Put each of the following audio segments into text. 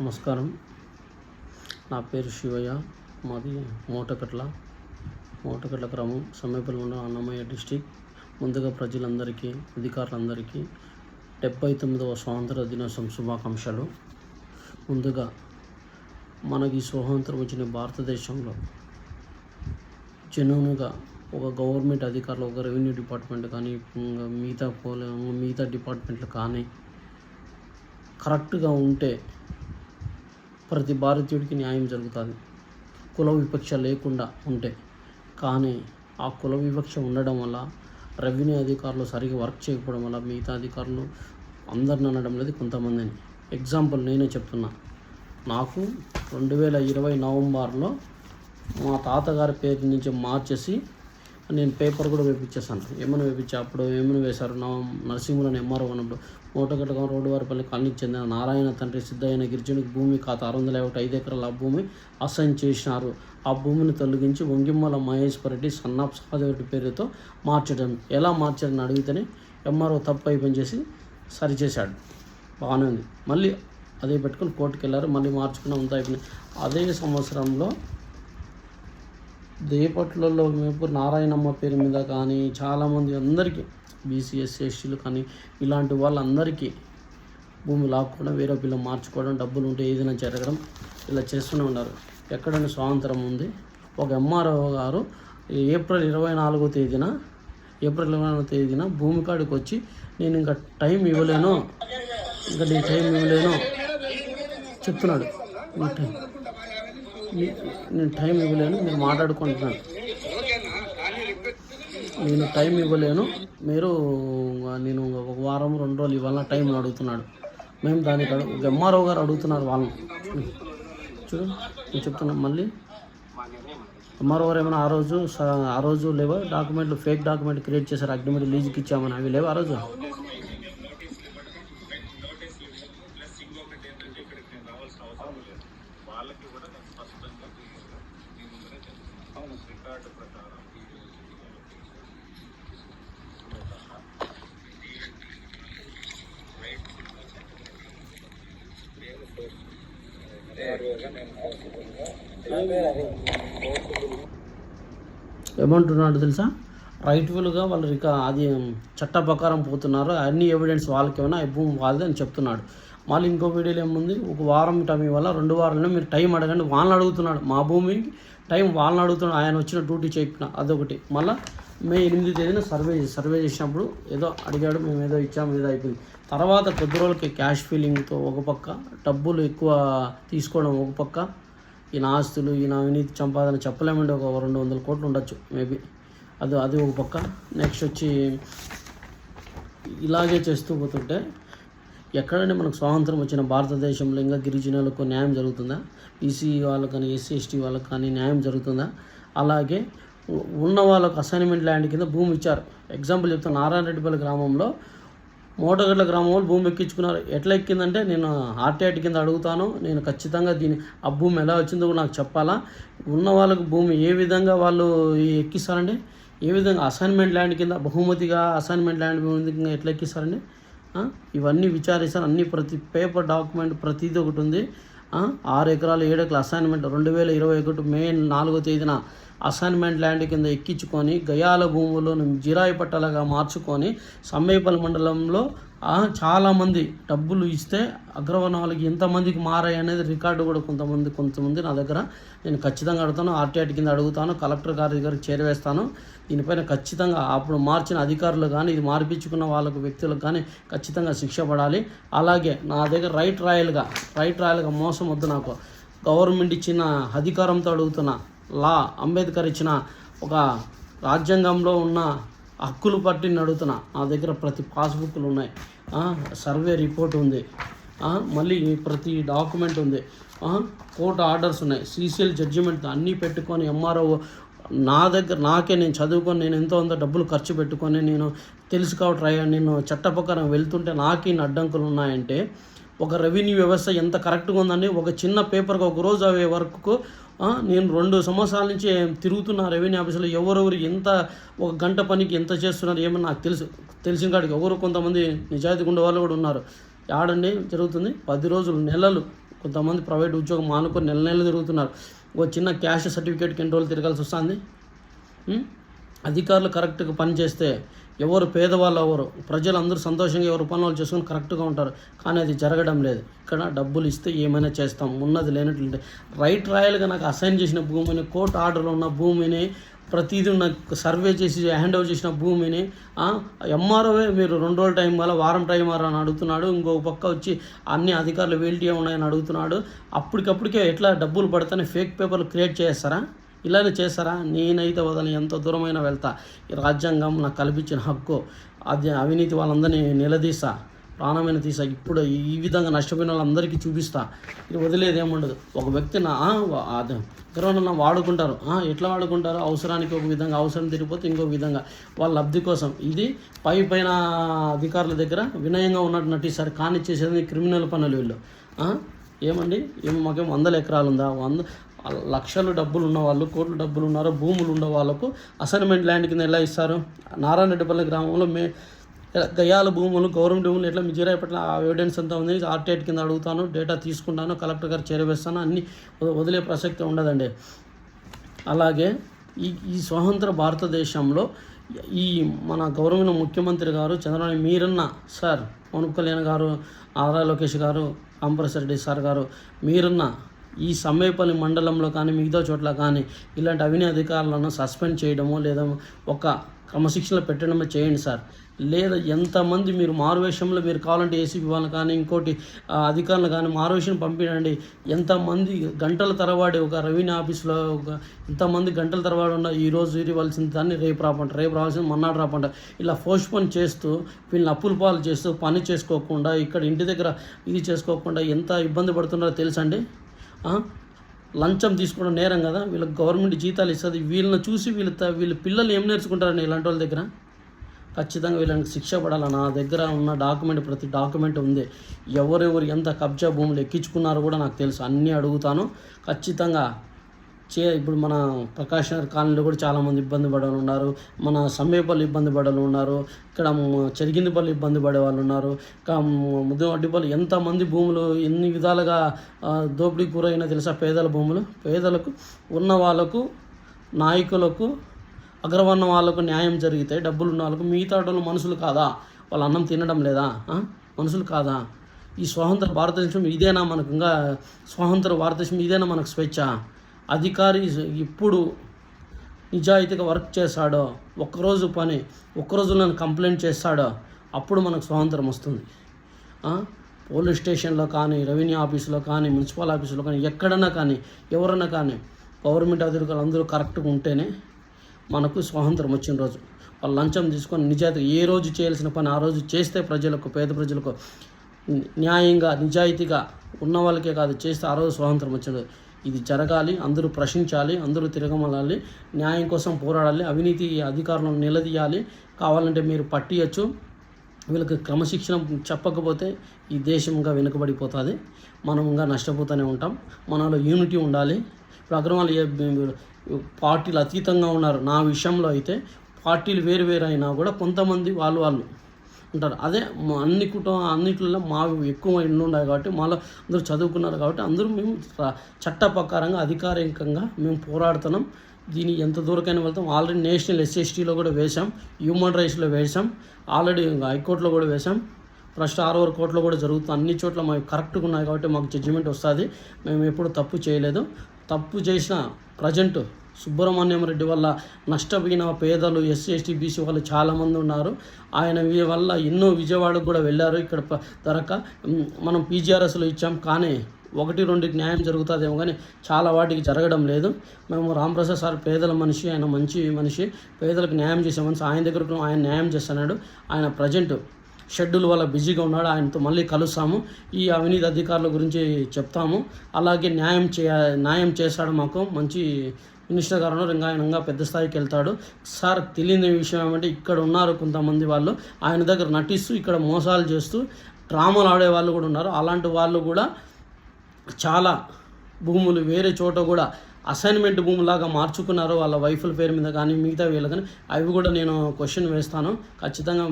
నమస్కారం. నా పేరు శివయ్య. మాది మోటకట్ల. మోటకట్ల గ్రామం సమీపంలో ఉన్న అన్నమయ్య డిస్టిక్. ముందుగా ప్రజలందరికీ అధికారులందరికీ డెబ్బై తొమ్మిదవ స్వాతంత్ర దినోత్సవం శుభాకాంక్షలు. ముందుగా మనకి స్వాతంత్రం వచ్చిన భారతదేశంలో జనూనుగా ఒక గవర్నమెంట్ అధికారులు ఒక రెవెన్యూ డిపార్ట్మెంట్ కానీ మిగతా పోలే మిగతా డిపార్ట్మెంట్లు కానీ కరెక్ట్గా ఉంటే ప్రతి భారతీయుడికి న్యాయం జరుగుతుంది. కుల వివక్ష లేకుండా ఉంటే. కానీ ఆ కుల వివక్ష ఉండడం వల్ల రెవెన్యూ అధికారులు సరిగ్గా వర్క్ చేయకపోవడం వల్ల మిగతా అధికారులు అందరిని అనడం లేదు కొంతమందిని. ఎగ్జాంపుల్ నేనే చెప్తున్నా. నాకు రెండు వేల ఇరవై నవంబర్లో మా తాతగారి పేరు నుంచి మార్చేసి నేను పేపర్ కూడా వేపించేసాను ఏమైనా వేపించా? అప్పుడు ఏమైనా వేశారు? నా నరసింహులను ఎంఆర్ఓ ఉన్నప్పుడు మూటగట్టగా రోడ్డు వారిపల్లి కాలనీకి చెందిన నారాయణ తండ్రి సిద్ధయ్యన గిరిజనుకి భూమి ఖాతా ఆరు వందల యాభై ఐదు ఎకరాల భూమి అసైన్ చేసినారు. ఆ భూమిని తొలగించి వంగిమ్మల మహేశ్వర రెడ్డి సన్నాప్ సహదేవుడి పేరుతో మార్చడం. ఎలా మార్చారని అడిగితేనే ఎంఆర్ఓ తప్పు అయిపోయి చేసి సరిచేశాడు. బాగానే ఉంది. మళ్ళీ అదే పెట్టుకొని కోర్టుకు వెళ్ళారు మళ్ళీ మార్చుకున్న అంతా అయిపోయింది. అదే సంవత్సరంలో దేపట్లలో మేపు నారాయణమ్మ పేరు మీద కానీ చాలామంది అందరికీ బీసీఎస్సీ ఎస్సీలు ఎస్టీలు కానీ ఇలాంటి వాళ్ళందరికీ భూమి లాక్కోవడం వేరే పిల్ల మార్చుకోవడం డబ్బులు ఉంటే ఏదైనా జరగడం ఇలా చేస్తూనే ఉన్నారు. ఎక్కడైనా స్వాతంత్రం ఉంది. ఒక ఎంఆర్ఓ గారు ఏప్రిల్ ఇరవై నాలుగో తేదీన ఏప్రిల్ ఇరవై నాలుగో తేదీన భూమి కాడికి వచ్చి నేను ఇంకా టైం ఇవ్వలేను ఇంకా నేను టైం ఇవ్వలేను చెప్తున్నాడు. టైం. నేను టైం ఇవ్వలేను మీరు మాట్లాడుకుంటున్నాను. నేను టైం ఇవ్వలేను మీరు నేను ఒక వారం రెండు రోజులు ఇవ్వాలన్న టైం అడుగుతున్నాడు. మేము దానికి అడుగు ఒక ఎంఆర్ఓ గారు అడుగుతున్నారు వాళ్ళని. చూడు నేను చెప్తున్నాను మళ్ళీ ఎంఆర్ఓ గారు ఏమైనా ఆ రోజు స- ఆ రోజు లేవా? డాక్యుమెంట్లు ఫేక్ డాక్యుమెంట్ క్రియేట్ చేశారు అగ్రిమెంట్ లీజుకి ఇచ్చామని. అవి లేవా ఆ రోజు? ఏమంటున్నాడు తెలుసా? రైట్ఫుల్గా వాళ్ళు ఇక అది చట్ట ప్రకారం పోతున్నారు. అన్ని ఎవిడెన్స్ వాళ్ళకి ఏమైనా ఈ భూమి వాళ్ళది అని చెప్తున్నాడు. మళ్ళీ ఇంకో వీడియోలో ఏముంది? ఒక వారం టైం ఇవ్వాలా? రెండు వారంలో మీరు టైం అడగండి. వాళ్ళని అడుగుతున్నాడు మా భూమికి టైం వాళ్ళని అడుగుతున్నాడు ఆయన వచ్చిన డ్యూటీ చెప్పిన అదొకటి. మళ్ళీ మే ఎనిమిది తేదీన సర్వే సర్వే చేసినప్పుడు ఏదో అడిగాడు మేము ఏదో ఇచ్చాము ఏదో అయిపోయింది. తర్వాత కొద్ది రోజులకి క్యాష్ ఫీలింగ్తో ఒక పక్క డబ్బులు ఎక్కువ తీసుకోవడం ఒక పక్క ఈయన ఆస్తులు ఈయన అవినీతి సంపాదన చెప్పలేమండి ఒక రెండు వందల కోట్లు ఉండొచ్చు మేబీ. అది అది ఒక పక్క. నెక్స్ట్ వచ్చి ఇలాగే చేస్తూ పోతుంటే ఎక్కడంటే మనకు స్వాతంత్రం వచ్చిన భారతదేశంలో ఇంకా గిరిజనులకు న్యాయం జరుగుతుందా? బీసీ వాళ్ళకు కానీ ఎస్సీ ఎస్టీ వాళ్ళకి కానీ న్యాయం జరుగుతుందా? అలాగే ఉన్న వాళ్ళకు అసైన్మెంట్ ల్యాండ్ కింద భూమి ఇచ్చారు. ఎగ్జాంపుల్ చెప్తాను నారాయణ రెడ్డిపల్లి గ్రామంలో మోటగడ్ల గ్రామం వాళ్ళు భూమి ఎక్కించుకున్నారు. ఎట్లా ఎక్కిందంటే నేను ఆర్టీఐటి కింద అడుగుతాను. నేను ఖచ్చితంగా దీని ఆ భూమి ఎలా వచ్చిందో నాకు చెప్పాలా? ఉన్న వాళ్ళకు భూమి ఏ విధంగా వాళ్ళు ఎక్కిస్తారండి? ఏ విధంగా? అసైన్మెంట్ ల్యాండ్ కింద బహుమతిగా అసైన్మెంట్ ల్యాండ్ భూమి కింద ఎట్లా ఎక్కిస్తారండి? ఇవన్నీ విచారిస్తాను అన్ని ప్రతి పేపర్ డాక్యుమెంట్ ప్రతిదీ ఒకటి ఉంది. ఆరు ఎకరాలు ఏడు అసైన్మెంట్ రెండు వేల ఇరవై ఒకటి మే నాలుగో తేదీన అసైన్మెంట్ ల్యాండ్ కింద ఎక్కించుకొని గయాల భూములను జిరాయి పట్టాలుగా మార్చుకొని సమ్మేపల్లి మండలంలో చాలామంది డబ్బులు ఇస్తే అగ్రవర్ణాలకి ఎంతమందికి మారాయి అనేది రికార్డు కూడా కొంతమంది కొంతమంది నా దగ్గర నేను ఖచ్చితంగా అడుగుతాను. ఆర్టీఐ కింద అడుగుతాను కలెక్టర్ గారి దగ్గర చేరవేస్తాను. దీనిపైన ఖచ్చితంగా అప్పుడు మార్చిన అధికారులు కానీ ఇది మార్పించుకున్న వాళ్ళకు వ్యక్తులకు కానీ ఖచ్చితంగా శిక్ష పడాలి. అలాగే నా దగ్గర రైట్ రాయల్గా రైట్ రాయల్గా మోసం వద్దు నాకు. గవర్నమెంట్ ఇచ్చిన అధికారంతో అడుగుతున్నా. లా అంబేద్కర్ ఇచ్చిన ఒక రాజ్యాంగంలో ఉన్న హక్కులు పట్టి అడుగుతున్నా నా దగ్గర ప్రతి పాస్బుక్లు ఉన్నాయి. సర్వే రిపోర్ట్ ఉంది. మళ్ళీ ప్రతి డాక్యుమెంట్ ఉంది. కోర్టు ఆర్డర్స్ ఉన్నాయి. సీసీఎల్ జడ్జిమెంట్ అన్నీ పెట్టుకొని ఎంఆర్ఓ నా దగ్గర నాకే నేను చదువుకొని నేను ఎంతో అంత డబ్బులు ఖర్చు పెట్టుకొని నేను తెలుసు ట్రై నేను చట్టప్రకారం వెళ్తుంటే నాకు ఇన్ని అడ్డంకులు ఉన్నాయంటే ఒక రెవెన్యూ వ్యవస్థ ఎంత కరెక్ట్గా ఉందని ఒక చిన్న పేపర్కి ఒక రోజు అవే వర్క్కు నేను రెండు సంవత్సరాల నుంచి తిరుగుతున్న రెవెన్యూ ఆఫీసులో ఎవరెవరు ఎంత ఒక గంట పనికి ఎంత చేస్తున్నారు ఏమని నాకు తెలుసు. తెలిసిన కాడికి ఎవరు కొంతమంది నిజాయితీ ఉండే వాళ్ళు కూడా ఉన్నారు. ఆడండి జరుగుతుంది? పది రోజులు నెలలు కొంతమంది ప్రైవేట్ ఉద్యోగం మానుకొని నెల నెలలు తిరుగుతున్నారు. ఒక చిన్న క్యాష్ సర్టిఫికేట్కి ఎన్ని రోజులు తిరగాల్సి వస్తుంది. అధికారులు కరెక్ట్గా పనిచేస్తే ఎవరు పేదవాళ్ళు ఎవరు ప్రజలు అందరూ సంతోషంగా ఎవరు పనులు చేసుకొని కరెక్ట్గా ఉంటారు. కానీ అది జరగడం లేదు. ఇక్కడ డబ్బులు ఇస్తే ఏమైనా చేస్తాం. ఉన్నది లేనట్లుంటే రైట్ రాయల్గా నాకు అసైన్ చేసిన భూమిని కోర్టు ఆర్డర్లో ఉన్న భూమిని ప్రతిదీ నాకు సర్వే చేసి హ్యాండ్ ఓవర్ చేసిన భూమిని ఎంఆర్ఓవే మీరు రెండు రోజుల టైం వల్ల వారం టైం అని అడుగుతున్నాడు. ఇంకో పక్క వచ్చి అన్ని అధికారులు వేల్టీ ఉన్నాయని అడుగుతున్నాడు. అప్పటికప్పటికే ఎట్లా డబ్బులు పడతానే ఫేక్ పేపర్లు క్రియేట్ చేస్తారా ఇలానే చేస్తారా నేనైతే వదలని ఎంత దూరమైనా వెళ్తా. ఈ రాజ్యాంగం నాకు కల్పించిన హక్కు అది అవినీతి వాళ్ళందరినీ నిలదీసా ప్రాణమైన తీసా. ఇప్పుడు ఈ విధంగా నష్టపోయిన వాళ్ళందరికీ చూపిస్తా. ఇది వదిలేది ఏముండదు. ఒక వ్యక్తి నా ఆ, వాడుకుంటారు. ఎట్లా వాడుకుంటారు? అవసరానికి ఒక విధంగా అవసరం తిరిగిపోతే ఇంకో విధంగా. వాళ్ళ లబ్ధి కోసం. ఇది పై పైన అధికారుల దగ్గర వినయంగా ఉన్నట్టు నటిస్తారు కానీ చేసేది క్రిమినల్ పనులు వీళ్ళు. ఏమండి? ఏమో మాకేం వందల ఎకరాలు ఉందా వంద లక్షలు డబ్బులు ఉన్న వాళ్ళు కోట్లు డబ్బులు ఉన్నారు భూములు ఉన్న వాళ్ళకు అసైన్మెంట్ ల్యాండ్ కింద ఎలా ఇస్తారు? నారాయణరెడ్డిపల్లి గ్రామంలో మే గయాల భూములు గవర్నమెంట్ భూములు ఎట్లా? మిజిరాయపట్ల ఆ ఎవిడెన్స్ అంతా ఉంది. ఆర్టీఐట్ కింద అడుగుతాను డేటా తీసుకుంటాను కలెక్టర్ గారు చేరవేస్తాను అన్ని వదిలే ప్రసక్తి ఉండదండి. అలాగే ఈ ఈ స్వతంత్ర భారతదేశంలో ఈ మన గౌరవమైన ముఖ్యమంత్రి గారు చంద్రబాబు మీరన్న సార్ పవన్ కళ్యాణ్ గారు ఆరా లోకేష్ గారు అంబరసరెడ్డి రెడ్డి సార్ గారు మీరన్న ఈ సమ్మేపల్లి మండలంలో కానీ మిగతా చోట్ల కానీ ఇలాంటి అవినీతి అధికారులను సస్పెండ్ చేయడమో లేదా ఒక క్రమశిక్షణ పెట్టడమో చేయండి సార్. లేదా ఎంతమంది మీరు మారువేషంలో మీరు కావాలంటే ఏసీపీ వాళ్ళని కానీ ఇంకోటి అధికారులు కానీ మారువేషం పంపించండి ఎంతమంది గంటల తరబడి ఒక రెవెన్యూ ఆఫీస్లో ఒక ఎంతమంది గంటల తరబడి ఉన్న ఈ రోజు ఇవ్వాల్సిన దాన్ని రేపు రాపంట రేపు రావాల్సింది మన్నాడు రాపంట ఇలా పోస్ట్పోన్ చేస్తూ వీళ్ళని అప్పుల పాలు చేస్తూ పని చేసుకోకుండా ఇక్కడ ఇంటి దగ్గర ఇది చేసుకోకుండా ఎంత ఇబ్బంది పడుతున్నారో తెలుసండి లంచం తీసుకోవడం నేరం కదా? వీళ్ళకి గవర్నమెంట్ జీతాలు ఇస్తుంది. వీళ్ళని చూసి వీళ్ళ వీళ్ళ పిల్లలు ఏం నేర్చుకుంటారని ఇలాంటి వాళ్ళ దగ్గర? ఖచ్చితంగా వీళ్ళకి శిక్ష పడాలి? నా దగ్గర ఉన్న డాక్యుమెంట్ ప్రతి డాక్యుమెంట్ ఉంది. ఎవరెవరు ఎంత కబ్జా భూములు ఎక్కించుకున్నారో కూడా నాకు తెలుసు. అన్నీ అడుగుతాను. ఖచ్చితంగా చే ఇప్పుడు మన ప్రకాష్ నగర్ కాలనీలో కూడా చాలామంది ఇబ్బంది పడేవాళ్ళు ఉన్నారు. మన సమ్మేపల్లి ఇబ్బంది పడేవాళ్ళు ఉన్నారు. ఇక్కడ మ- చెరిగిందిపల్లి ఇబ్బంది పడే వాళ్ళు ఉన్నారు ఇంకా ముద్దవడ్డిపల్లి ఎంతమంది భూములు ఎన్ని విధాలుగా దోపిడీ గురైనా తెలుసా పేదల భూములు? పేదలకు ఉన్న వాళ్ళకు నాయకులకు అగ్రవర్ణ వాళ్ళకు న్యాయం జరిగితే డబ్బులు ఉన్న వాళ్ళకు మిగతా వాళ్ళు మనుషులు కాదా? వాళ్ళు అన్నం తినడం లేదా? మనుషులు కాదా? ఈ స్వతంత్ర భారతదేశం ఇదేనా మనకు? ఇంకా స్వాతంత్ర భారతదేశం ఇదేనా మనకు స్వేచ్ఛ? అధికారి ఇప్పుడు నిజాయితీగా వర్క్ చేశాడో ఒక్కరోజు పని ఒక్కరోజు నన్ను కంప్లైంట్ చేస్తాడో అప్పుడు మనకు స్వాతంత్రం వస్తుంది. పోలీస్ స్టేషన్లో కానీ రెవెన్యూ ఆఫీసులో కానీ మున్సిపల్ ఆఫీసులో కానీ ఎక్కడన్నా కానీ ఎవరన్నా కానీ గవర్నమెంట్ అధికారులు అందరూ కరెక్ట్గా ఉంటేనే మనకు స్వాతంత్రం వచ్చిన రోజు. వాళ్ళు లంచం తీసుకొని నిజాయితీ ఏ రోజు చేయాల్సిన పని ఆ రోజు చేస్తే ప్రజలకు పేద ప్రజలకు న్యాయంగా నిజాయితీగా ఉన్న వాళ్ళకే కాదు చేస్తే ఆ రోజు స్వాతంత్రం వచ్చింది ఇది జరగాలి అందరూ ప్రశ్నించాలి అందరూ తిరగమలాలి న్యాయం కోసం పోరాడాలి అవినీతి అధికారులను నిలదీయాలి కావాలంటే మీరు పట్టియచ్చు. వీళ్ళకి క్రమశిక్షణ చెప్పకపోతే ఈ దేశం ఇంకా వెనుకబడిపోతుంది. మనం ఇంకా నష్టపోతూనే ఉంటాం. మనలో యూనిటీ ఉండాలి. ఇప్పుడు అగ్రవాల్ పార్టీలు అతీతంగా ఉన్నారు. నా విషయంలో అయితే పార్టీలు వేరు వేరు అయినా కూడా కొంతమంది వాళ్ళు వాళ్ళు ఉంటారు. అదే మా అన్ని కుటుంబ అన్నిట్లో మా ఎక్కువ ఎన్ని ఉన్నాయి కాబట్టి మాలో అందరూ చదువుకున్నారు కాబట్టి అందరూ మేము చట్ట ప్రకారంగా అధికారికంగా మేము పోరాడుతున్నాం. దీని ఎంత దూరకైనా వెళ్తాం. ఆల్రెడీ నేషనల్ ఎస్ఎస్టీలో కూడా వేశాం. హ్యూమన్ రైట్స్లో వేశాం. ఆల్రెడీ హైకోర్టులో కూడా వేశాం. ఫస్ట్ ఆరు కోర్టులో కూడా జరుగుతుంది. అన్ని చోట్ల మాకు కరెక్ట్గా ఉన్నాయి కాబట్టి మాకు జడ్జిమెంట్ వస్తుంది. మేము ఎప్పుడు తప్పు చేయలేదు. తప్పు చేసిన ప్రజెంట్ సుబ్రహ్మణ్యం రెడ్డి వల్ల నష్టపోయిన పేదలు ఎస్సీ ఎస్టీ బీసీ వాళ్ళు చాలామంది ఉన్నారు. ఆయన వీ- వల్ల ఎన్నో విజయవాడకు కూడా వెళ్ళారు. ఇక్కడ దొరక మనం పీజీఆర్ఎస్లో ఇచ్చాం కానీ ఒకటి రెండుకి న్యాయం జరుగుతుందేమో కానీ చాలా వాటికి జరగడం లేదు. మేము రాంప్రసాద్ సార్ పేదల మనిషి ఆయన మంచి మనిషి. పేదలకు న్యాయం చేసే మనిషి ఆయన దగ్గరకు ఆయన న్యాయం చేస్తున్నాడు. ఆయన ప్రజెంట్ షెడ్యూల్ వల్ల బిజీగా ఉన్నాడు ఆయనతో మళ్ళీ కలుస్తాము. ఈ అవినీతి అధికారుల గురించి చెప్తాము. అలాగే న్యాయం చేయ న్యాయం చేశాడు మాకు. మంచి మినిస్టర్ గారు రంగాయనంగా పెద్ద స్థాయికి వెళ్తాడు. సార్ తెలియని విషయం ఏమంటే ఇక్కడ ఉన్నారు కొంతమంది వాళ్ళు. ఆయన దగ్గర నటిస్తూ ఇక్కడ మోసాలు చేస్తూ డ్రామాలు ఆడే వాళ్ళు కూడా ఉన్నారు. అలాంటి వాళ్ళు కూడా చాలా భూములు వేరే చోట కూడా అసైన్మెంట్ భూమిలాగా మార్చుకున్నారో వాళ్ళ వైఫుల పేరు మీద కానీ మిగతా వీళ్ళు కానీ అవి కూడా నేను క్వశ్చన్ వేస్తాను. ఖచ్చితంగా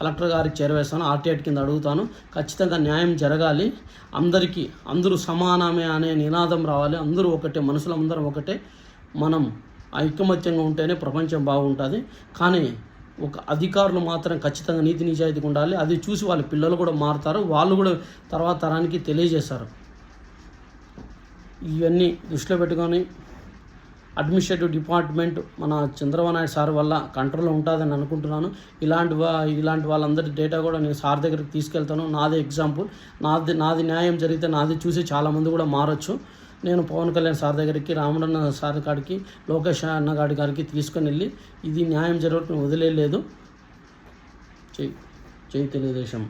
కలెక్టర్ గారికి చేరవేస్తాను. ఆర్టీఐట్ కింద అడుగుతాను. ఖచ్చితంగా న్యాయం జరగాలి. అందరికీ అందరూ సమానమే అనే నినాదం రావాలి. అందరూ ఒకటే మనుషులు అందరం ఒకటే. మనం ఐకమత్యంగా ఉంటేనే ప్రపంచం బాగుంటుంది. కానీ ఒక అధికారులు మాత్రం ఖచ్చితంగా నీతి నిజాయితీగా ఉండాలి. అది చూసి వాళ్ళ పిల్లలు కూడా మారుతారు. వాళ్ళు కూడా తర్వాత తరానికి తెలియజేస్తారు. ఇవన్నీ దృష్టిలో పెట్టుకొని అడ్మినిస్ట్రేటివ్ డిపార్ట్మెంట్ మన చంద్రబాబు నాయుడు సార్ వల్ల కంట్రోల్లో ఉంటుందని అనుకుంటున్నాను. ఇలాంటి వా ఇలాంటి వాళ్ళందరి డేటా కూడా నేను సార్ దగ్గరికి తీసుకెళ్తాను. నాదే ఎగ్జాంపుల్. నాది నాది న్యాయం జరిగితే నాది చూసి చాలామంది కూడా మారచ్చు. నేను పవన్ కళ్యాణ్ సార్ దగ్గరికి రామణన్న సార్ కాడికి లోకేష్ అన్న గారి గారికి తీసుకొని వెళ్ళి ఇది న్యాయం జరగటం వదిలేదు జై జై తెలుగుదేశం.